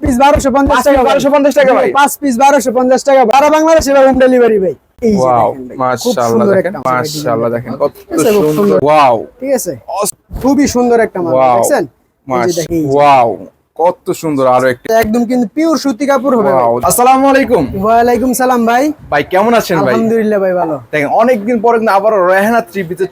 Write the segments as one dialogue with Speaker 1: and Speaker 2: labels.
Speaker 1: Piece বারোশো পঞ্চাশ টাকা বারোশো
Speaker 2: পঞ্চাশ টাকা ভাই।
Speaker 1: পাঁচ পিস বারোশো পঞ্চাশ টাকা। সারা বাংলাদেশে হোম ডেলিভারি ভাই। খুবই সুন্দর একটা মাল
Speaker 2: ওয়াও
Speaker 1: দেখছেন?
Speaker 2: কত সুন্দর আরও একটা
Speaker 1: একদম কিন্তু পিওর সুতি কাপড় হবে ভাই।
Speaker 2: ওয়াও আসসালামু আলাইকুম।
Speaker 1: সালাম ভাই।
Speaker 2: ভাই কেমন আছেন ভাই?
Speaker 1: আলহামদুলিল্লাহ ভাই ভালো।
Speaker 2: দেখেন অনেকদিন পরে কিন্তু আবার রেহানা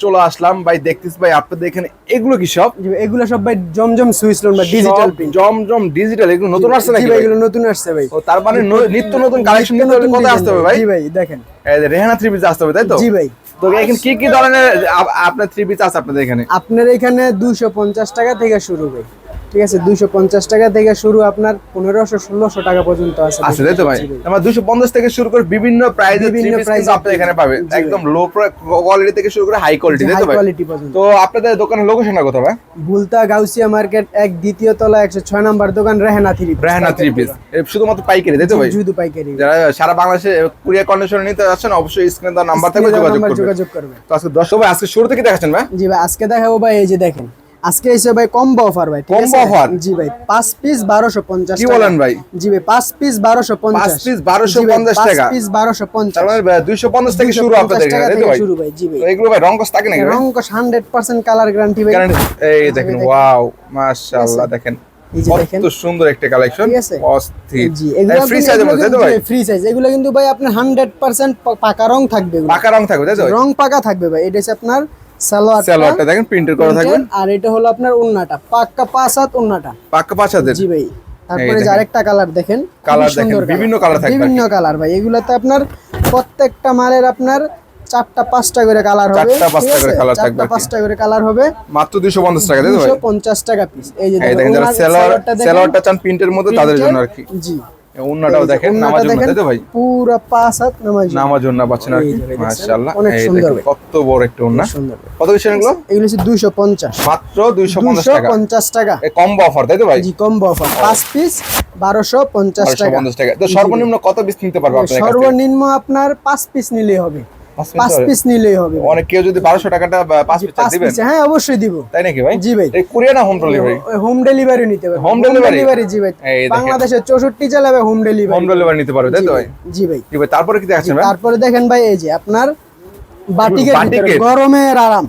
Speaker 2: চলে আসলাম। ভাই দেখতেছি ভাই আপনাদের এখানে এগুলো কি সব?
Speaker 1: এগুলো সব ভাই জমজম সুইচ লোন বা ডিজিটাল
Speaker 2: জমজম ডিজিটাল এগুলো নতুন আসছে নাকি
Speaker 1: ভাই? এগুলো নতুন আসছে ভাই।
Speaker 2: ও তার মানে নিত্য নতুন কালেকশন নিতে হলে
Speaker 1: নতুন
Speaker 2: আসতে হবে ভাই?
Speaker 1: জি ভাই দেখেন।
Speaker 2: এই যে রেহানা থ্রি পিস আসতে হবে তাই তো?
Speaker 1: জি ভাই।
Speaker 2: তো এখানে কি কি ধরনের আপনার থ্রি পিস আছে আপনাদের এখানে?
Speaker 1: আপনার এখানে দুশো পঞ্চাশ টাকা থেকে শুরু ভাই। ঠিক আছে দুইশো পঞ্চাশ টাকা থেকে শুরু আপনার পনেরোশো ষোলোশো টাকা পর্যন্ত আছে।
Speaker 2: আছে তাই তো ভাই? আমার দুশো পঞ্চাশ থেকে শুরু করে বিভিন্ন
Speaker 1: বিভিন্ন
Speaker 2: আপনাদের এখানে পাবেন। একদম লো কোয়ালিটি থেকে শুরু করে হাই কোয়ালিটি তাই তো ভাই?
Speaker 1: কোয়ালিটি পর্যন্ত।
Speaker 2: তো আপনাদের দোকানের লোকেশনটা কোথায় ভাই?
Speaker 1: ভুলতা গাউসিয়া মার্কেট এক দ্বিতীয় তলা একশো ছয় নম্বর দোকান Rehana three
Speaker 2: Rehana three piece শুধুমাত্র পাইকারি তাই তো ভাই?
Speaker 1: জুদু পাইকারি।
Speaker 2: যারা সারা বাংলাদেশে কুরিয়ার কন্ডিশনে নিতে যাচ্ছেন অবশ্যই স্ক্রিনে দেওয়া নাম্বার থাকবে যোগাযোগ
Speaker 1: করবে।
Speaker 2: তো আজকে ভাই আজকে শুরু থেকে দেখাচ্ছেন ভাই?
Speaker 1: জি ভাই আজকে দেখাবো ভাই এই যে দেখেন। আজকে এসে ভাই কম্বো অফার ভাই
Speaker 2: Combo
Speaker 1: আছে? জি ভাই পাঁচ পিস বারোশো পঞ্চাশ
Speaker 2: কি বলেন ভাই?
Speaker 1: জি ভাই পাঁচ পিস বারোশো পঞ্চাশ।
Speaker 2: piece 1250 টাকা।
Speaker 1: পিস বারোশো পঞ্চাশ।
Speaker 2: তার মানে দুইশো পঞ্চাশ থেকে শুরু আপনাদের এখানে ভাই।
Speaker 1: শুরু ভাই জি ভাই।
Speaker 2: এগুলো ভাই রং কস থাকে নাকি?
Speaker 1: রং হান্ড্রেড পার্সেন্ট কালার গ্যারান্টি ভাই।
Speaker 2: এই দেখেন। ওয়াও মাশাআল্লাহ দেখেন। কত সুন্দর একটা কালেকশন অস্থির।
Speaker 1: জি এগুলো
Speaker 2: ফ্রি সাইজের মধ্যে তাই তো ভাই?
Speaker 1: ফ্রি সাইজ এগুলো কিন্তু ভাই আপনার হান্ড্রেড পার্সেন্ট পাকা রং থাকবে
Speaker 2: পাকা রং থাকবে তাই তো
Speaker 1: রং পাকা থাকবে ভাই। এটা হচ্ছে আপনার সালোয়ার
Speaker 2: সালোয়ারটা দেখেন প্রিন্টেড করা থাকবে।
Speaker 1: আর এটা হলো আপনার উন্নাটা পাক্কা পাঁচ হাত উন্নাটা।
Speaker 2: পাকা পাঁচ হাতের।
Speaker 1: জি ভাই তারপরে যে আরেকটা কালার দেখেন খুবই
Speaker 2: দেখেন, বিভিন্ন
Speaker 1: colour।
Speaker 2: colour
Speaker 1: বিভিন্ন কালার ভাই এগুলাতে আপনার প্রত্যেকটা মালের আপনার চারটা পাঁচটা করে কালার হবে।
Speaker 2: চারটা, পাঁচটা করে
Speaker 1: আছে?
Speaker 2: থাকবে
Speaker 1: চারটা পাঁচটা করে কালার হবে।
Speaker 2: মাত্র দুইশো পঞ্চাশ টাকা ভাই।
Speaker 1: পঞ্চাশ টাকা পিস এই যে দেখেন,
Speaker 2: যারা চান প্রিন্টের মধ্যে তাদের জন্য আর কি।
Speaker 1: জি।
Speaker 2: অন্যটাও দেখেন নামাজ তাই তো ভাই?
Speaker 1: পুরো পাঁচ হাত নামাজ।
Speaker 2: নামাজ পাচ্ছেন আর? মাশাআল্লাহ
Speaker 1: অনেক সুন্দর
Speaker 2: কত বড় একটা ওন্না কত কিছু এগুলো?
Speaker 1: এগুলো হচ্ছে দুইশো পঞ্চাশ।
Speaker 2: মাত্র দুইশো পঞ্চাশ
Speaker 1: দুশো
Speaker 2: টাকা
Speaker 1: 250 টাকা।
Speaker 2: এই কম্বো অফার তাই তো ভাই?
Speaker 1: জি কম্বো অফার পাঁচ পিস বারোশো পঞ্চাশ
Speaker 2: বারোশো
Speaker 1: টাকা
Speaker 2: পঞ্চাশ টাকা। তো সর্বনিম্ন কত পিস নিতে পারব
Speaker 1: সর্বনিম্ন আপনার পাঁচ পিস নিলেই হবে।
Speaker 2: পাঁচ?
Speaker 1: পিস নিলেই হবে
Speaker 2: অনেক কেউ যদি টাকাটা বা পাঁচ
Speaker 1: জি,
Speaker 2: পিস দিবেন
Speaker 1: হ্যাঁ অবশ্যই দিব।
Speaker 2: তাই নাকি ভাই?
Speaker 1: জি ভাই।
Speaker 2: এই কুরিয়ার না হোম ডেলিভারি
Speaker 1: হোম ডেলিভারি নিতে পারবে।
Speaker 2: হোম?
Speaker 1: ডেলিভারি জি ভাই। বাংলাদেশের জেলায় হোম
Speaker 2: হোম
Speaker 1: ডেলিভারি
Speaker 2: ডেলিভারি নিতে পারবে তাই তো ভাই।
Speaker 1: জি ভাই।
Speaker 2: জি ভাই তারপরে কি দেখাচ্ছেন ভাই
Speaker 1: তারপরে দেখেন ভাই এই যে আপনার বাটিকের ভিতরে গরমের আরাম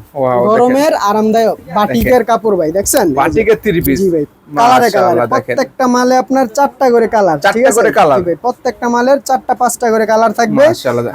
Speaker 1: গরমের আরামদায়ক বাটিকের কাপড় ভাই দেখছেন?
Speaker 2: বাটিকের থ্রি পিস
Speaker 1: জি ভাই কালারে কালারে প্রত্যেকটা মালে আপনার চারটা করে কালার ঠিক আছে? প্রত্যেকটা মালের চারটা পাঁচটা করে কালার থাকবে।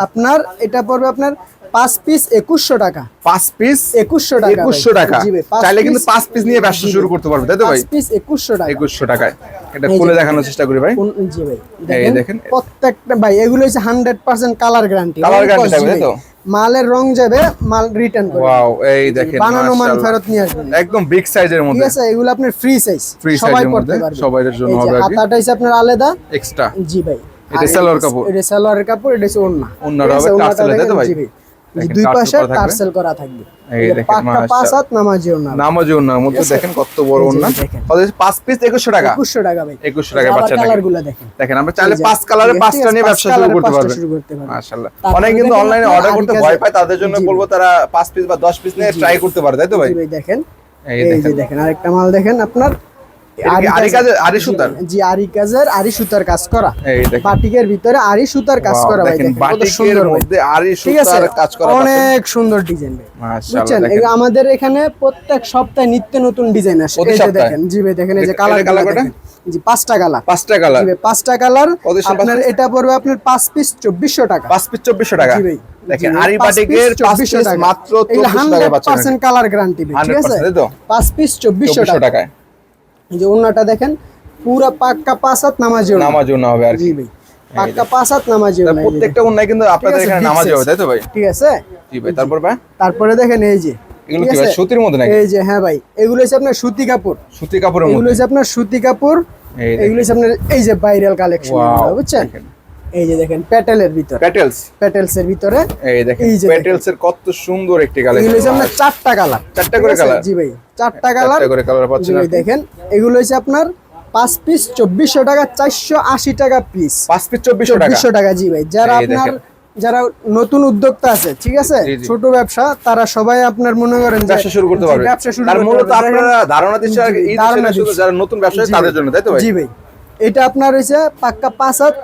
Speaker 1: আপনার এটা পড়বে আপনার পাঁচ পিস একুশশো টাকা।
Speaker 2: পাঁচ পিস
Speaker 1: একুশশো টাকা
Speaker 2: একুশশো টাকা। চাইলে কিন্তু পাঁচ পিস নিয়ে ব্যবসা শুরু করতে পারবে তাই তো ভাই?
Speaker 1: পিস একুশশো টাকা।
Speaker 2: একুশশো টাকায়। এটা খুলে দেখানোর চেষ্টা করি ভাই।
Speaker 1: জি ভাই
Speaker 2: এই
Speaker 1: দেখেন। প্রত্যেকটা ভাই এগুলো হচ্ছে হান্ড্রেড পার্সেন্ট কালার গ্যারান্টি
Speaker 2: থাকবে, তাই তো?
Speaker 1: মালের রং যাবে মাল রিটার্ন
Speaker 2: ওয়াও এই দেখেন
Speaker 1: বানানো মাল
Speaker 2: মাশাআল্লাহ।
Speaker 1: ফেরত নিয়ে আসবেন
Speaker 2: একদম বিগ সাইজের মধ্যে।
Speaker 1: ঠিক আছে এগুলো আপনার ফ্রি সাইজ
Speaker 2: ফ্রি সাইজের
Speaker 1: সবাই পড়তে
Speaker 2: মধ্যে,
Speaker 1: পারবে।
Speaker 2: সবাইয়ের জন্য হবে আর কি।
Speaker 1: হাতাটা হচ্ছে আপনার আলাদা।
Speaker 2: এক্সট্রা
Speaker 1: জি ভাই।
Speaker 2: এটা সালোয়ার কাপড়।
Speaker 1: এটা সালোয়ার কাপড় এটা হচ্ছে ওন্না ওন্না
Speaker 2: হবে
Speaker 1: টাসেল
Speaker 2: টার্সেল, তাই তো
Speaker 1: দেখেন,
Speaker 2: ভাই?
Speaker 1: জি ভাই। দুই পাশে
Speaker 2: করা
Speaker 1: করা থাকবে।
Speaker 2: এই
Speaker 1: এই
Speaker 2: দেখেন,
Speaker 1: পাঁচ হাত নামাজি ওন্না
Speaker 2: নামাজ ওনার মধ্যে দেখেন কত বড় ওনা
Speaker 1: দেখেন।
Speaker 2: পাঁচ পিস একুশশো টাকা।
Speaker 1: একুশশো টাকা ভাই।
Speaker 2: একুশশো টাকা বাচ্চা
Speaker 1: কালার দেখেন।
Speaker 2: দেখেন। আমরা চাইলে পাঁচ কালারে পাঁচটা নিয়ে ব্যবসা শুরু করতে পারবেন। মাশাআল্লাহ। অনেক কিন্তু অনলাইনে অর্ডার করতে ভয় পায় তাদের জন্য বলব তারা পাঁচ পিস বা দশ পিস নিয়ে ট্রাই করতে পারে তাই তো ভাই? এই দেখেন।
Speaker 1: দেখেন আরেকটা মাল দেখেন আপনার। আরি জি
Speaker 2: সুতার?
Speaker 1: আরি কাজের আরি সুতার কাজ করা। বাটিকের ভিতরে আরি সুতার কাজ করা ভাই
Speaker 2: দেখেন
Speaker 1: দেখেন কত
Speaker 2: বাটিকের
Speaker 1: সুন্দর
Speaker 2: আরি সুতার কাজ করা
Speaker 1: অনেক সুন্দর ডিজাইন বুঝছেন? আমাদের এখানে প্রত্যেক সপ্তাহে নিত্য নতুন ডিজাইন আসে।
Speaker 2: প্রতি
Speaker 1: এই যে দেখেন জি ভাই দেখেন এই যে কালার? জি পাঁচটা কালার
Speaker 2: পাঁচটা কালার
Speaker 1: পাঁচটা কালার আপনার এটা পড়বে আপনার পাঁচ পিস চব্বিশশো টাকা।
Speaker 2: পাঁচ পিস চব্বিশশো টাকা? দেখেন আরি
Speaker 1: পাঁচ
Speaker 2: বাটিকের
Speaker 1: 2400
Speaker 2: পিস মাত্র
Speaker 1: এগুলো
Speaker 2: চব্বিশশো টাকা
Speaker 1: 100% কালার গ্যারান্টি ঠিক আছে? পিস চব্বিশশো
Speaker 2: চব্বিশশো
Speaker 1: টাকা।
Speaker 2: টাকায়।
Speaker 1: এই যে অন্যটা দেখেন পুরা পাক্কা পাঁচ হাত নামাজি ওড়না।
Speaker 2: নামাজ হবে আর কি।
Speaker 1: পাক্কা পাঁচ হাত নামাজি ওড়না,
Speaker 2: প্রত্যেকটা অন্যায় কিন্তু আপনাদের এখানে নামাজ হবে তাই তো ভাই?
Speaker 1: ঠিক আছে?
Speaker 2: জি ভাই তারপর ভাই?
Speaker 1: তারপরে দেখেন এই যে
Speaker 2: এগুলো কি ভাই? সুতির মধ্যে নাকি?
Speaker 1: এই যে হ্যাঁ ভাই এগুলো হচ্ছে আপনার সুতি কাপড়।
Speaker 2: সুতি কাপড়ের
Speaker 1: এগুলো হচ্ছে আপনার সুতি কাপড় এগুলো হচ্ছে আপনার এই যে ভাইরাল কালেকশন বুঝছেন। এই যে দেখেন প্যাটেলের ভিতরে।
Speaker 2: প্যাটেলস
Speaker 1: প্যাটেলস এর ভিতরে।
Speaker 2: এই দেখেন প্যাটেলস এর কত সুন্দর একটি
Speaker 1: এগুলো হচ্ছে আপনার চারটা কালার
Speaker 2: চারটা করে colour?
Speaker 1: জি ভাই চারটা কালার
Speaker 2: চারটা করে কালার পাচ্ছেন আপনি।
Speaker 1: দেখেন এগুলো হচ্ছে আপনার পাঁচ পিস চব্বিশশো টাকা চারশো আশি টাকা পিস
Speaker 2: পাঁচ পিস চব্বিশশো টাকা?
Speaker 1: টাকা জি ভাই। যারা আপনার যারা নতুন উদ্যোক্তা আছে ঠিক আছে। ছোট ব্যবসা তারা সবাই আপনার মনে করেন যে-
Speaker 2: ব্যবসা শুরু করতে পারবে।
Speaker 1: ব্যবসা শুরু
Speaker 2: তার মূলত আপনারা ধারণা দিচ্ছেন এই
Speaker 1: ধারণা
Speaker 2: যারা নতুন ব্যবসায়ী
Speaker 1: জি
Speaker 2: তাদের জন্য তাই তো ভাই?
Speaker 1: জি ভাই। এটা আপনার হয়েছে পাক্কা পাঁচ হাত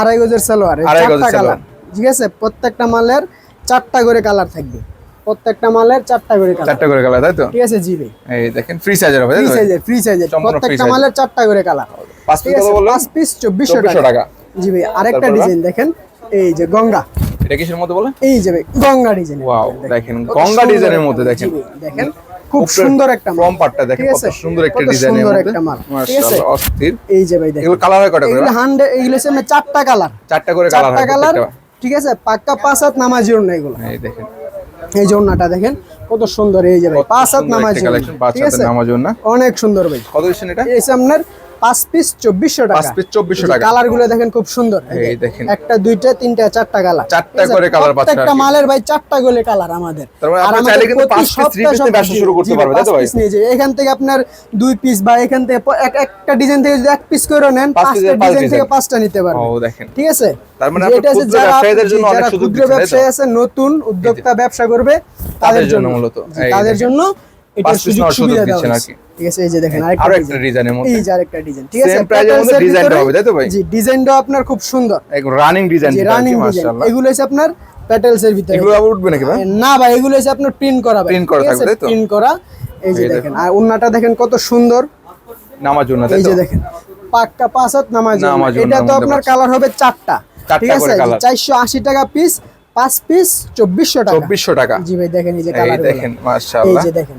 Speaker 1: আড়াই গজের সালোয়ার চারটা কালার। ঠিক আছে? প্রত্যেকটা মালের চারটা করে কালার থাকবে। প্রত্যেকটা মালের চারটা করে কালার।
Speaker 2: চারটা করে কালার তাই তো?
Speaker 1: ঠিক আছে জি ভাই।
Speaker 2: এই দেখেন ফ্রি সাইজের হবে
Speaker 1: ফ্রি? সাইজের ফ্রি সাইজের প্রত্যেকটা মালের চারটা করে কালার।
Speaker 2: পাঁচ পিস কত বললেন?
Speaker 1: পাঁচ পিস
Speaker 2: 2400
Speaker 1: টাকা। জি ভাই আরেকটা ডিজাইন দেখেন। এই যে গঙ্গা।
Speaker 2: এটা কিসের মধ্যে বলেন
Speaker 1: এই যে ভাই গঙ্গা ডিজাইন
Speaker 2: ওয়াও দেখেন গঙ্গা ডিজাইনের মধ্যে দেখেন।
Speaker 1: দেখেন। খুব সুন্দর একটা
Speaker 2: ফ্রম পার্টটা দেখেন কত সুন্দর একটা ডিজাইন
Speaker 1: সুন্দর একটা মাল,
Speaker 2: মাশাআল্লাহ অস্থির।
Speaker 1: এই যে ভাই দেখেন।
Speaker 2: এগুলো কালার কটা করে?
Speaker 1: এগুলো হান্ড্রেড এগুলো হচ্ছে চারটা কালার
Speaker 2: চারটা করে কালার
Speaker 1: চারটা কালার ঠিক আছে? পাক্কা পাঁচ হাত নামাজি ওড়না এগুলো।
Speaker 2: এই দেখেন।
Speaker 1: এই জন্যটা দেখেন কত সুন্দর এই যে ভাই। পাঁচ হাত নামাজি
Speaker 2: একটা পাঁচ নামাজ না
Speaker 1: অনেক সুন্দর ভাই।
Speaker 2: কত দিচ্ছেন এটা?
Speaker 1: এই সামনের আপনার পাঁচ পিস চব্বিশশো টাকা।
Speaker 2: পাঁচ piece 2400 টাকা।
Speaker 1: কালারগুলো দেখেন খুব সুন্দর।
Speaker 2: এই দেখেন।
Speaker 1: একটা দুইটা তিনটা চারটা কালার।
Speaker 2: চারটা করে পাচ্ছেন
Speaker 1: প্রত্যেকটা মালের ভাই চারটা করে কালার আমাদের।
Speaker 2: মানে
Speaker 1: আর
Speaker 2: আপনি
Speaker 1: আমাদের
Speaker 2: কিন্তু পাঁচ three
Speaker 1: সপ্তাহে
Speaker 2: piece ব্যবসা শুরু করতে পারবে, তাই তো ভাই?
Speaker 1: নিয়ে যে এখান থেকে আপনার দুই পিস বা এখান থেকে একটা ডিজাইন থেকে যদি এক পিস করে নেন পাঁচটা ডিজাইন থেকে পাঁচটা নিতে
Speaker 2: ও দেখেন।
Speaker 1: ঠিক আছে?
Speaker 2: তার মানে
Speaker 1: এটা
Speaker 2: ক্ষুদ্র
Speaker 1: যারা-
Speaker 2: ব্যবসায়ীদের জন্য অনেক
Speaker 1: যারা
Speaker 2: সুযোগ
Speaker 1: ক্ষুদ্র
Speaker 2: দিচ্ছেন,
Speaker 1: ব্যবসায়ী আছে নতুন উদ্যোক্তা ব্যবসা করবে তাদের জন্য
Speaker 2: মূলত।
Speaker 1: তাদের জন্য এটা সুযোগ সুবিধা
Speaker 2: দিচ্ছেন আর কি।
Speaker 1: ঠিক আছে এই যে দেখেন আরেকটা
Speaker 2: আরও
Speaker 1: design।
Speaker 2: একটা ডিজাইনের মধ্যে।
Speaker 1: এই যে আরেকটা ডিজাইন ঠিক আছে
Speaker 2: Same price মধ্যে
Speaker 1: Petals এর
Speaker 2: design টা
Speaker 1: ভিতরে-
Speaker 2: হবে, তাই তো ভাই?
Speaker 1: জি ডিজাইনটা আপনার খুব সুন্দর।
Speaker 2: এক রানিং ডিজাইন
Speaker 1: রানিং ডিজাইন এগুলো হচ্ছে আপনার প্যাটেলস এর ভিতরে।
Speaker 2: এগুলো আবার উঠবে নাকি ভাই?
Speaker 1: না ভাই এগুলো হচ্ছে আপনার প্রিন্ট করা
Speaker 2: Print করা থাকবে, তাই তো?
Speaker 1: প্রিন্ট করা। এই যে দেখেন আর ওন্নাটা দেখেন কত সুন্দর। এই যে দেখেন পাক্কা পাঁচ হাত নামাজ
Speaker 2: নামাজ
Speaker 1: এটা তো আপনার কালার হবে চারটা। ঠিক আছে চারশো আশি টাকা পিস পাঁচ পিস চব্বিশশো টাকা।
Speaker 2: চব্বিশশো টাকা।
Speaker 1: জি ভাই দেখেন এই যে কালার
Speaker 2: দেখেন
Speaker 1: এই যে দেখেন।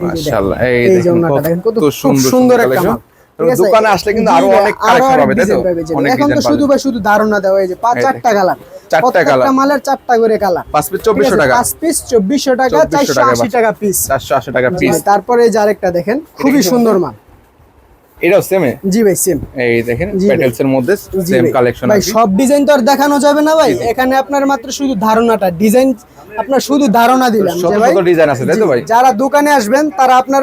Speaker 2: মাশাআল্লাহ এই দেখেন কত সুন্দর
Speaker 1: একটা?
Speaker 2: দোকানে আসলে কিন্তু
Speaker 1: আরও
Speaker 2: অনেক কালেকশন তাই তো। অনেক
Speaker 1: এখন তো শুধু শুধু ধারণা দেওয়া হয়েছে পাঁচ চারটা কালার।
Speaker 2: চারটা
Speaker 1: প্রত্যেকটা মালের চারটা করে কালার।
Speaker 2: পাঁচ পিস চব্বিশশো টাকা।
Speaker 1: পাঁচ পিস চব্বিশশো টাকা চারশো আশি টাকা পিস
Speaker 2: চারশো আশি টাকা পিস
Speaker 1: তারপরে এই যে আরেকটা দেখেন খুবই সুন্দর মাল।
Speaker 2: এটাও সেমে
Speaker 1: জি ভাই সেম
Speaker 2: এই দেখেন প্যাটেলস এর মধ্যে সেম কালেকশন
Speaker 1: ভাই। সব ডিজাইন তো আর দেখানো যাবে না ভাই। এখানে আপনার মাত্র শুধু ধারণাটা ডিজাইন আপনার শুধু ধারণা দিলাম যে ভাই।
Speaker 2: ডিজাইন আছে তাই তো ভাই?
Speaker 1: যারা দোকানে আসবেন তারা আপনার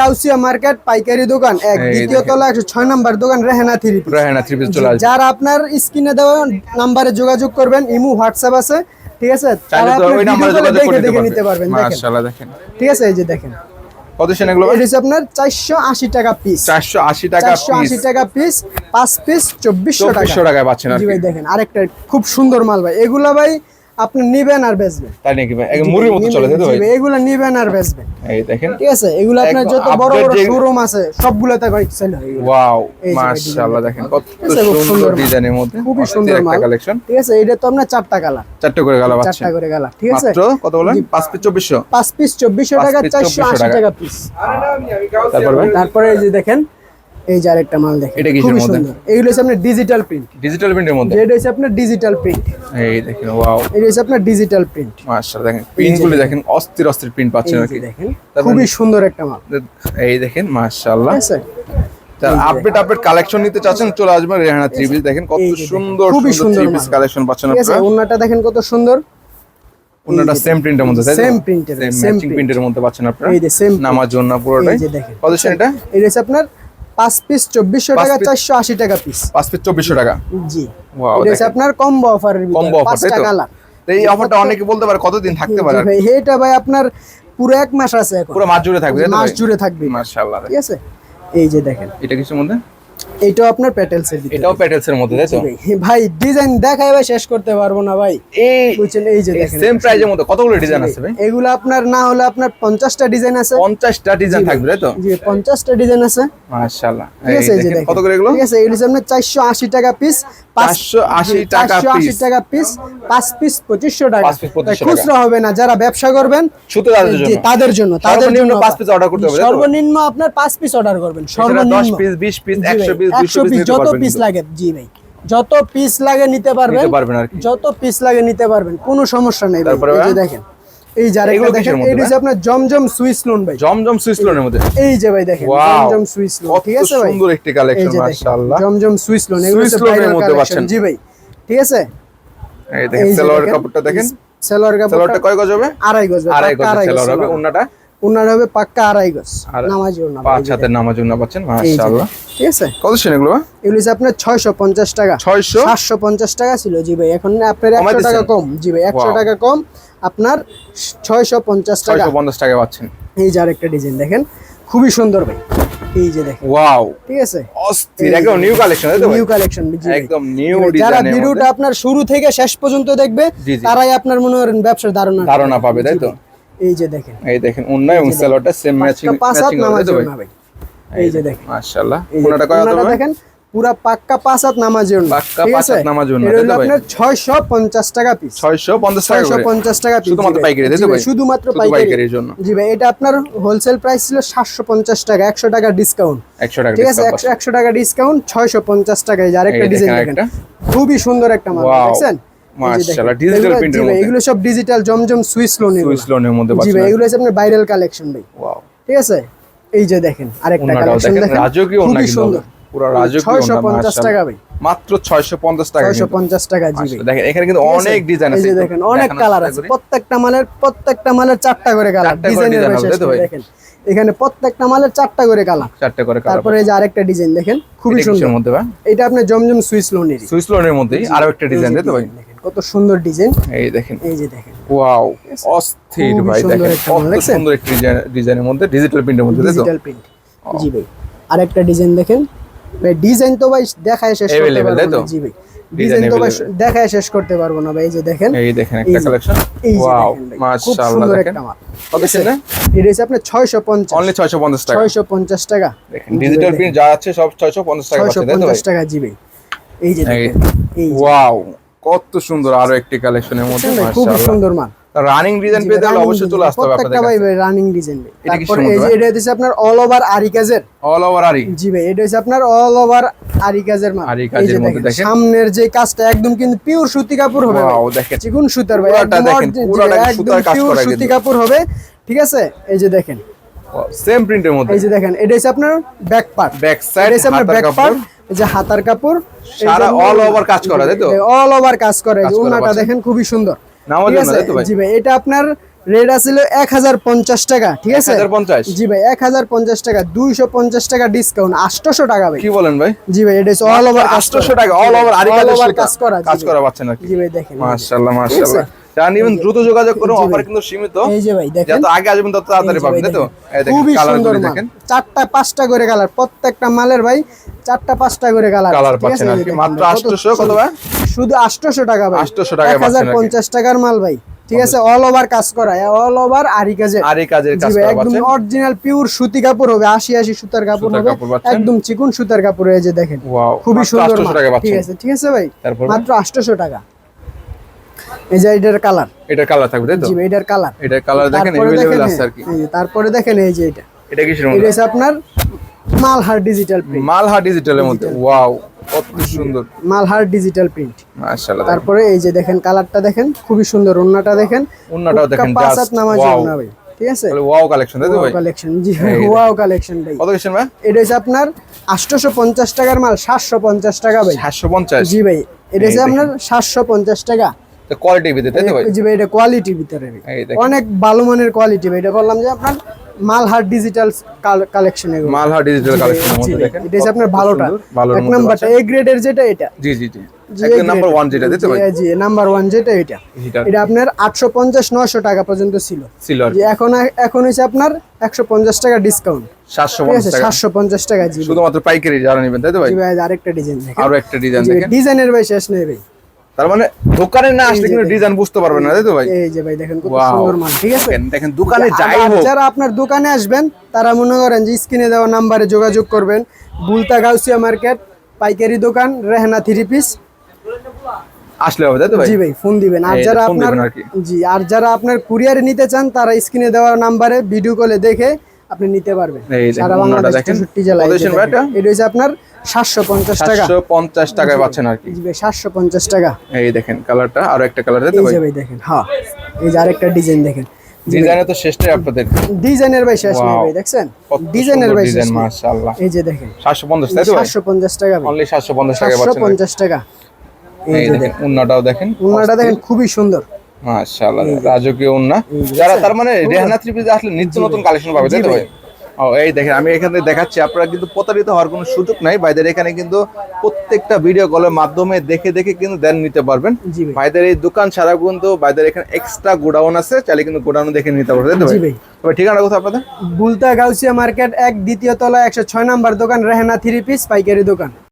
Speaker 1: গাউসিয়া মার্কেট পাইকারি দোকান এক দ্বিতীয় তলা একশো ছয় নাম্বার দোকান রেহানা থ্রি
Speaker 2: রেহানা থ্রি চলে আসবে।
Speaker 1: যারা আপনার স্ক্রিনে দেওয়া নাম্বারে যোগাযোগ করবেন ইমু হোয়াটসঅ্যাপ আছে ঠিক আছে? তারা
Speaker 2: করে
Speaker 1: দেখে দেখে নিতে পারবেন
Speaker 2: মাশাআল্লাহ দেখেন।
Speaker 1: ঠিক আছে এই যে দেখেন।
Speaker 2: কত সেন এগুলো
Speaker 1: এটা হচ্ছে আপনার চারশো আশি টাকা পিস
Speaker 2: চারশো আশি টাকা
Speaker 1: চারশো
Speaker 2: পিস
Speaker 1: আশি টাকা পিস পাঁচ পিস চব্বিশশো টাকা।
Speaker 2: চব্বিশশো টাকায় পাচ্ছেন আর
Speaker 1: জি ভাই দেখেন আরেকটা খুব সুন্দর মাল ভাই। এগুলা ভাই আপনি নিবেন আর বেচবেন।
Speaker 2: তাই নাকি মুড়ির মতো চলে তাই তো ভাই?
Speaker 1: ভাই, এগুলা নিবেন আর বেচবেন।
Speaker 2: এই দেখেন।
Speaker 1: ঠিক আছে এগুলো আপনার যত বড় বড় শোরুম আছে সবগুলোতে ভাই সেল হয়।
Speaker 2: ওয়াও মাশাআল্লাহ দেখেন কত সুন্দর ডিজাইনের মধ্যে।
Speaker 1: খুবই সুন্দর
Speaker 2: একটা কালেকশন
Speaker 1: ঠিক আছে এটা তো আপনার চারটা কালার।
Speaker 2: চারটে করে গালা পাচ্ছেন।
Speaker 1: চারটা করে ঠিক আছে?
Speaker 2: মাত্র কত বলেন? পাঁচ পিস চব্বিশশো?
Speaker 1: পাঁচ পিস চব্বিশশো
Speaker 2: পাঁচ
Speaker 1: টাকা
Speaker 2: piece
Speaker 1: চারশো
Speaker 2: 2400
Speaker 1: আশি
Speaker 2: টাকা।
Speaker 1: টাকা পিস।
Speaker 2: তারপর ভাই?
Speaker 1: তারপরে এই যে দেখেন এই যে আরেকটা মাল দেখেন
Speaker 2: এটা কিসের মধ্যে?
Speaker 1: এইগুলো হচ্ছে আপনার ডিজিটাল প্রিন্ট
Speaker 2: ডিজিটাল প্রিন্টের মধ্যে?
Speaker 1: যেটা হচ্ছে আপনার ডিজিটাল প্রিন্ট
Speaker 2: এই দেখেন ওয়াও
Speaker 1: এটা হচ্ছে আপনার ডিজিটাল প্রিন্ট
Speaker 2: মাশাআল্লাহ দেখেন প্রিন্টগুলো দেখেন। অস্থির অস্থির প্রিন্ট পাচ্ছেন আর কি।
Speaker 1: দেখেন খুবই সুন্দর একটা মাল।
Speaker 2: এই দেখেন মাশাআল্লাহ।
Speaker 1: ঠিক আছে
Speaker 2: যারা আপডেট আপডেট কালেকশন নিতে চাচ্ছেন চলে আসবেন রেহানা থ্রি পিস দেখেন কত সুন্দর
Speaker 1: খুবই
Speaker 2: সুন্দর থ্রি পিস কালেকশন পাচ্ছেন আপনারা।
Speaker 1: ওন্নাটা দেখেন কত সুন্দর।
Speaker 2: ওনাটা সেম প্রিন্টের মধ্যে তাই
Speaker 1: print এর,
Speaker 2: সেম ম্যাচিং প্রিন্টের মধ্যে পাচ্ছেন আপনারা।
Speaker 1: এই যে print।
Speaker 2: নামার জন্য পুরোটাই। কত সেন এটা?
Speaker 1: এটা হচ্ছে আপনার পাঁচ পিস চব্বিশশো টাকা চারশো আশি টাকা পিস
Speaker 2: পাঁচ পিস চব্বিশশো টাকা।
Speaker 1: জি। আপনার কম্বো অফারের
Speaker 2: কম্বো অফার
Speaker 1: কালার
Speaker 2: এই অফারটা অনেকে বলতে পারে কতদিন থাকতে পারে?
Speaker 1: এটা ভাই আপনার পুরো এক মাস আছে
Speaker 2: পুরো মাস জুড়ে থাকবে
Speaker 1: মাস জুড়ে থাকবে।
Speaker 2: মাশাআল্লাহ।
Speaker 1: ঠিক আছে? এই যে দেখেন।
Speaker 2: এটা কিছু মধ্যে?
Speaker 1: এইটাও আপনার প্যাটেলস এর
Speaker 2: এটাও প্যাটেলস এর মধ্যে তাই তো?
Speaker 1: ভাই, ডিজাইন দেখাই ভাই শেষ করতে পারব না ভাই।
Speaker 2: এই
Speaker 1: বুঝছেন এই যে দেখেন।
Speaker 2: সেম প্রাইজের মধ্যে কতগুলো ডিজাইন আছে ভাই?
Speaker 1: এগুলো আপনার না হলে আপনার ডিজাইন আছে।
Speaker 2: ডিজাইন থাকবে তাই তো?
Speaker 1: জি ডিজাইন আছে।
Speaker 2: মাশাআল্লাহ।
Speaker 1: ঠিক আছে এই যে দেখেন
Speaker 2: কত করে এগুলো?
Speaker 1: ঠিক আছে এগুলো হচ্ছে আপনার চারশো আশি টাকা পিস
Speaker 2: 480 টাকা।
Speaker 1: টাকা পিস পাঁচ পিস পঁচিশশো টাকা।
Speaker 2: পাঁচ piece 2500 টাকা।
Speaker 1: খুচরা হবে না যারা ব্যবসা করবেন
Speaker 2: শুধু তাদের জন্য।
Speaker 1: তাদের জন্য তাদের
Speaker 2: সর্বনিম্ন
Speaker 1: জন্য
Speaker 2: পাঁচ piece order করতে হবে,
Speaker 1: সর্বনিম্ন আপনার পাঁচ পিস অর্ডার করবেন সর্বনিম্ন।
Speaker 2: পিস বিশ পিস
Speaker 1: জি ভাই,
Speaker 2: একশো পিস
Speaker 1: 100 পিস
Speaker 2: পিস
Speaker 1: যত পিস লাগে জি ভাই। যত পিস লাগে নিতে পারবেন। যত পিস লাগে নিতে পারবেন কোনো সমস্যা নেই এই যে দেখেন এই যে
Speaker 2: এগুলো
Speaker 1: দেখেন এটা হচ্ছে আপনার জমজম সুইস লোন ভাই।
Speaker 2: জমজম সুইস লোনের মধ্যে।
Speaker 1: এই যে ভাই দেখেন জমজম সুইস লোন ঠিক আছে ভাই?
Speaker 2: সুন্দর একটি কালেকশন মাশাআল্লাহ।
Speaker 1: জমজম সুইস লোন এগুলো
Speaker 2: সুইস লোনের মধ্যে পাচ্ছেন।
Speaker 1: জি ভাই ঠিক আছে?
Speaker 2: এই দেখেন সেলোয়ার কাপড়টা দেখেন।
Speaker 1: সেলোয়ার কাপড়টা
Speaker 2: কয় গজ হবে?
Speaker 1: আড়াই গজ
Speaker 2: আড়াই গজ সেলোয়ার হবে ওন্নাটা
Speaker 1: উনার হবে পাক্কা আড়াই গজ
Speaker 2: পাঁচ হাতের নামাজ উন্না পাচ্ছেন মাশাআল্লাহ।
Speaker 1: ঠিক আছে?
Speaker 2: কত সেন এগুলো?
Speaker 1: এগুলো হচ্ছে আপনার টাকা।
Speaker 2: 600?
Speaker 1: সাতশো পঞ্চাশ টাকা ছিল জি ভাই এখন আপনার
Speaker 2: কমাই
Speaker 1: একশো টাকা কম জি ভাই. টাকা কম আপনার টাকা।
Speaker 2: 650 টাকা পাচ্ছেন।
Speaker 1: এই ডিজাইন দেখেন খুবই সুন্দর ভাই। এই যে দেখেন।
Speaker 2: ওয়াও।
Speaker 1: ঠিক আছে?
Speaker 2: অস্থির একদম নিউ কালেকশন?
Speaker 1: নিউ কালেকশন
Speaker 2: একদম নিউ
Speaker 1: যারা ভিডিওটা আপনার শুরু থেকে শেষ পর্যন্ত দেখবে। তারাই আপনার মনে করেন ব্যবসার ধারণা
Speaker 2: ধারণা পাবে, তাই তো?
Speaker 1: এই যে দেখেন।
Speaker 2: এই দেখেন এবং সেলোয়ারটা সেম ম্যাচিং ম্যাচিং হবে
Speaker 1: এই যে দেখেন
Speaker 2: মাশাআল্লাহ। কয় হবে?
Speaker 1: দেখেন পুরা পাক্কা পাঁচ হাত
Speaker 2: পাক্কা পাঁচ হাত না,
Speaker 1: এটা? আপনার ছয়শো পঞ্চাশ টাকা পিস
Speaker 2: 650 টাকা
Speaker 1: ছয়শো
Speaker 2: করে?
Speaker 1: পঞ্চাশ টাকা পিস
Speaker 2: শুধুমাত্র পাইকারি, তাই তো ভাই?
Speaker 1: শুধুমাত্র পাইকারি।
Speaker 2: পাইকারির জন্য।
Speaker 1: জি ভাই এটা আপনার হোলসেল প্রাইস ছিল সাতশো পঞ্চাশ টাকা একশো টাকা ডিসকাউন্ট
Speaker 2: 100 টাকা
Speaker 1: ঠিক আছে?
Speaker 2: discount
Speaker 1: একশো একশো টাকা ডিসকাউন্ট ছয়শো পঞ্চাশ টাকায় যে আরেকটা
Speaker 2: এই
Speaker 1: ডিজাইন
Speaker 2: দেখেন
Speaker 1: খুবই সুন্দর একটা মাল. দেখছেন?
Speaker 2: মাশাআল্লাহ, digital print মধ্যে।
Speaker 1: এগুলো সব digital Zamzam Swiss lawn
Speaker 2: Swiss লোনের মধ্যে
Speaker 1: জি ভাই এগুলো হচ্ছে আপনার ভাইরাল কালেকশন ভাই।
Speaker 2: ওয়াও
Speaker 1: ঠিক আছে? এই যে দেখেন আরেকটা কালেকশন
Speaker 2: দেখেন
Speaker 1: দেখেন
Speaker 2: রাজকীয় ওনা
Speaker 1: খুবই
Speaker 2: কিন্তু
Speaker 1: সুন্দর।
Speaker 2: পুরো রাজকীয় ওনা
Speaker 1: পঞ্চাশ
Speaker 2: মাশাআল্লাহ।
Speaker 1: টাকা ভাই।
Speaker 2: মাত্র 650 টাকা
Speaker 1: ছয়শো
Speaker 2: কিন্তু।
Speaker 1: পঞ্চাশ টাকা জি ভাই।
Speaker 2: দেখেন এখানে কিন্তু অনেক ডিজাইন
Speaker 1: এই যে দেখেন অনেক কালার আছে। প্রত্যেকটা মালের প্রত্যেকটা মালের চারটা করে কালার ডিজাইনের? দেখেন। এখানে প্রত্যেকটা মালের চারটা করে
Speaker 2: চারটে করে
Speaker 1: তারপরে এই যে আরেকটা ডিজাইন দেখেন খুবই সুন্দর।
Speaker 2: মধ্যে
Speaker 1: এটা আপনার জমজম সুইস লোনের
Speaker 2: সুইস লোনের মধ্যেই আরও একটা ডিজাইন তাই তো
Speaker 1: দেখেন। কত সুন্দর ডিজাইন।
Speaker 2: এই দেখেন।
Speaker 1: এই যে দেখেন।
Speaker 2: ওয়াও অস্থির ভাই দেখেন কত সুন্দর একটি ডিজাইনের মধ্যে ডিজিটাল প্রিন্টের মধ্যে
Speaker 1: ডিজিটাল প্রিন্ট জি ভাই। আরেকটা ডিজাইন দেখেন। ভাই ডিজাইন তো ভাই দেখায় শেষ করতে পারব? না। জি ভাই। ডিজাইন তো ভাই। দেখায় শেষ করতে পারব না ভাই এই যে দেখেন।
Speaker 2: এই দেখেন একটা কালেকশন ওয়াও মাশাআল্লাহ দেখেন। কত ছিল
Speaker 1: এটা হচ্ছে আপনার ছয়শো পঞ্চাশ।
Speaker 2: অনলি 650 টাকা।
Speaker 1: ছয়শো পঞ্চাশ টাকা।
Speaker 2: দেখেন ডিজিটাল প্রিন্ট যা আছে সব 650 টাকা তাই
Speaker 1: পঞ্চাশ টাকা জি ভাই। এই যে দেখেন। এই
Speaker 2: ওয়াও কত সুন্দর আরও একটি কালেকশনের মধ্যে মাশাআল্লাহ।
Speaker 1: সুন্দর মাল।
Speaker 2: রানিং ডিজাইন পেতে হলে অবশ্যই চলে আসতে হবে আপনাদের
Speaker 1: ভাই রানিং ডিজাইন তারপর এই যে এটা হচ্ছে আপনার অল ওভার আরি কাজের।
Speaker 2: অল ওভার আরি।
Speaker 1: জি ভাই এটা হচ্ছে আপনার অল ওভার আরি কাজের মাল।
Speaker 2: আরি কাজের মধ্যে
Speaker 1: দেখেন। সামনের যে কাজটা একদম কিন্তু পিওর সুতি কাপড় হবে।
Speaker 2: ওয়াও দেখেন
Speaker 1: চিকুন সুতার ভাই
Speaker 2: পুরাটা দেখেন, পুরাটা সুতার কাজ
Speaker 1: পিওর
Speaker 2: করা
Speaker 1: সুতি কাপড় হবে ঠিক আছে? এই যে দেখেন।
Speaker 2: সেম প্রিন্টের মধ্যে।
Speaker 1: এই যে দেখেন এটা হচ্ছে আপনার ব্যাক পার্ট
Speaker 2: ব্যাক সাইড
Speaker 1: এটা হচ্ছে আপনার ব্যাক পার্ট যে হাতার কাপড়
Speaker 2: সারা all over কাজ করা, তাই তো?
Speaker 1: অল ওভার কাজ করে
Speaker 2: করা
Speaker 1: দেখেন খুবই সুন্দর? জি ভাই এটা আপনার রেট আছিল এক হাজার পঞ্চাশ টাকা ঠিক আছে? জি ভাই এক হাজার পঞ্চাশ টাকা দুইশো পঞ্চাশ টাকা ডিসকাউন্ট আটশোশো টাকা ভাই।
Speaker 2: কি বলেন ভাই?
Speaker 1: জি ভাই এটা অল ওভার
Speaker 2: 800 টাকা অল ওভার।
Speaker 1: কাজ করা,
Speaker 2: কাজ করা পাচ্ছেন
Speaker 1: জি ভাই দেখেন।
Speaker 2: মাশাআল্লাহ
Speaker 1: আছে?
Speaker 2: যারা নিবেন দ্রুত যোগাযোগ করুন অফার কিন্তু সীমিত।
Speaker 1: এই যে ভাই দেখেন।
Speaker 2: যত আগে আসবেন তত তাড়াতাড়ি পাবেন তাই তো? এই দেখেন কালার দেখেন।
Speaker 1: চারটা পাঁচটা করে কালার প্রত্যেকটা মালের ভাই চারটা পাঁচটা করে কালার
Speaker 2: কালার পাচ্ছেন আর মাত্র 800 কত ভাই?
Speaker 1: শুধু 800 টাকা ভাই।
Speaker 2: 800 টাকায়
Speaker 1: এক হাজার পঞ্চাশ টাকার মাল ভাই। ঠিক আছে? অল ওভার কাজ করা। অল ওভার আরি কাজের।
Speaker 2: আরি কাজের কাজ করা
Speaker 1: একদম অরিজিনাল পিওর সুতি কাপড় হবে। আশি আশি সুতার কাপড় হবে। একদম চিকুন সুতার কাপড় এই যে দেখেন। খুবই সুন্দর
Speaker 2: 800
Speaker 1: ঠিক আছে? ঠিক আছে ভাই? মাত্র 800 টাকা। এই যে এটার কালার
Speaker 2: এটা কালার থাকবে তাই তো
Speaker 1: জি ভাই এটার কালার
Speaker 2: এটা কালার দেখেন
Speaker 1: তারপরে
Speaker 2: अवेलेबल
Speaker 1: দেখেন
Speaker 2: আছে আর কি
Speaker 1: এই যে, তারপরে দেখেন এই যে এটা
Speaker 2: এটা কিসের
Speaker 1: এটা
Speaker 2: মধ্যে
Speaker 1: হচ্ছে আপনার মালহার ডিজিটাল প্রিন্ট
Speaker 2: মালহা ডিজিটালের মধ্যে ওয়াও কত সুন্দর
Speaker 1: মালহার ডিজিটাল প্রিন্ট
Speaker 2: মাশাআল্লাহ
Speaker 1: তারপরে এই যে দেখেন কালারটা দেখেন খুবই সুন্দর ওন্নাটা দেখেন
Speaker 2: ওন্নাটাও দেখেন,
Speaker 1: পাঁচ
Speaker 2: just
Speaker 1: হাত নামাজি
Speaker 2: wow।
Speaker 1: ওন্না ভাই ঠিক আছে
Speaker 2: ওয়াও কালেকশন তাই তো ভাই
Speaker 1: কালেকশন জি
Speaker 2: এই যে।
Speaker 1: ওয়াও কালেকশন ভাই
Speaker 2: কত কিসের ভাই
Speaker 1: এটা হচ্ছে আপনার আটশোশো পঞ্চাশ টাকার মাল সাতশো পঞ্চাশ টাকা ভাই
Speaker 2: 750
Speaker 1: জি ভাই এটা হচ্ছে
Speaker 2: এই
Speaker 1: আপনার সাতশো পঞ্চাশ টাকা
Speaker 2: তো কোয়ালিটি ভিতরে তাই তো ভাই?
Speaker 1: জি ভাই এটা কোয়ালিটির ভিতরে। অনেক ভালো মানের কোয়ালিটি ভাই। এটা বললাম যে আপনার মালহার ডিজিটাল কালেকশন এগুলো।
Speaker 2: মালহা ডিজিটাল
Speaker 1: জি
Speaker 2: মধ্যে দেখেন।
Speaker 1: এটা হচ্ছে আপনার ভালোটা। এক নাম্বারটা এ গ্রেডের যেটা এটা।
Speaker 2: জি জি জি। একদম নাম্বার 1 যেটা দিতে ভাই?
Speaker 1: জি, জি নাম্বার ওয়ান যেটা এটা। আপনার টাকা পর্যন্ত ছিল।
Speaker 2: ছিল আর
Speaker 1: এখন এখন আপনার একশো পঞ্চাশ টাকা ডিসকাউন্ট ঠিক
Speaker 2: 750 টাকা।
Speaker 1: জি।
Speaker 2: শুধুমাত্র পাইকারি যারা নেবেন তাই তো ভাই?
Speaker 1: জি ভাই আরেকটা ডিজাইন দেখেন।
Speaker 2: আরও একটা ডিজাইন দেখেন।
Speaker 1: ডিজাইনের ভাই শেষ নেই ভাই।
Speaker 2: তার মানে দোকানে না আসলে কিন্তু ডিজাইন বুঝতে পারবেন না তাই তো ভাই?
Speaker 1: এই যে ভাই দেখেন কত সুন্দর মাল ঠিক আছে?
Speaker 2: দেখেন দোকানে যাই হোক।
Speaker 1: যারা আপনার দোকানে আসবেন তারা মনে করেন যে স্ক্রিনে দেওয়া নাম্বারে যোগাযোগ করবেন। বুলতা গাউসিয়া মার্কেট পাইকারি দোকান রেহনা থ্রি পিস।
Speaker 2: আসলে হবে তাই তো ভাই?
Speaker 1: জি ভাই ফোন দিবেন। আর যারা আপনার। জি আর যারা আপনার কুরিয়ারে নিতে চান তারা স্ক্রিনে দেওয়া নাম্বারে ভিডিও কলে দেখে আপনি নিতে পারবেন।
Speaker 2: দেখেন,
Speaker 1: সারা বাংলাদেশ। চৌষট্টি জেলায়।
Speaker 2: এটা?
Speaker 1: হচ্ছে আপনার সাতশো পঞ্চাশ টাকা।
Speaker 2: 750 টাকায় পাচ্ছেন আর কি।
Speaker 1: সাতশো পঞ্চাশ টাকা।
Speaker 2: এই দেখেন কালারটা আরও একটা কালার তাই তো
Speaker 1: এই যে ভাই দেখেন হ্যাঁ। এই যে আরেকটা ডিজাইন দেখেন।
Speaker 2: ডিজাইনে তো শেষটাই আপনাদের।
Speaker 1: ডিজাইনের ভাই শেষ নেই ভাই দেখছেন? ডিজাইনের ভাই
Speaker 2: ডিজাইন মাশাআল্লাহ।
Speaker 1: এই যে দেখেন।
Speaker 2: 750 তাই তো ভাই?
Speaker 1: সাতশো পঞ্চাশ টাকা
Speaker 2: অনলি 750 টাকা পাচ্ছেন
Speaker 1: পঞ্চাশ টাকা। এই
Speaker 2: দেখেন উন্নাটাও দেখেন।
Speaker 1: উন্নাটা দেখেন খুবই সুন্দর।
Speaker 2: মাশাআল্লাহ রাজকীয় উন্না। যারা তার মানে রেহানা থ্রি পিসে আসলে নিত্য নতুন কালেকশন পাবে তাই তো
Speaker 1: ভাই।
Speaker 2: ও এই দেখেন আমি এখানে দেখাচ্ছি আপনারা কিন্তু প্রতারিত হওয়ার কোনো সুযোগ নাই। ভাইদের এখানে কিন্তু প্রত্যেকটা ভিডিও কলের মাধ্যমে দেখে দেখে কিন্তু দেন নিতে পারবেন। ভাইদের এই দোকান ছাড়া কিন্তু ভাইদের এখানে এক্সট্রা গোডাউন আছে চাইলে কিন্তু গোডাউন দেখে নিতে পারবেন তবে ঠিকানা কোথায় আপনাদের?
Speaker 1: বুলতা গাউসিয়া মার্কেট এক দ্বিতীয় তলা একশো ছয় নাম্বার দোকান রেহানা থ্রি পিস পাইকারি দোকান।